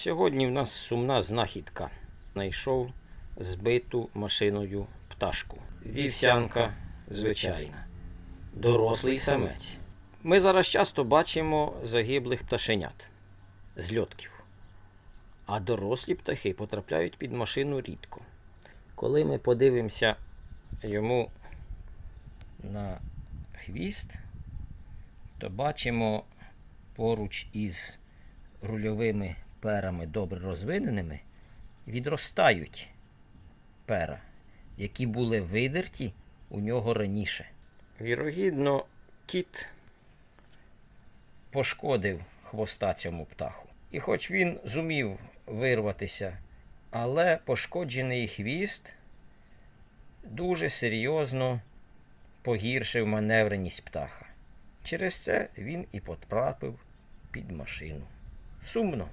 Сьогодні в нас сумна знахідка. Знайшов збиту машиною пташку. Вівсянка звичайна. Дорослий самець. Ми зараз часто бачимо загиблих пташенят з льотків. А дорослі птахи потрапляють під машину рідко. Коли ми подивимося йому на хвіст, то бачимо поруч із рульовими перами добре розвиненими відростають пера, які були видерті у нього раніше. Вірогідно, кіт пошкодив хвоста цьому птаху. І хоч він зумів вирватися, але пошкоджений хвіст дуже серйозно погіршив маневреність птаха. Через це він і потрапив під машину. Сумно.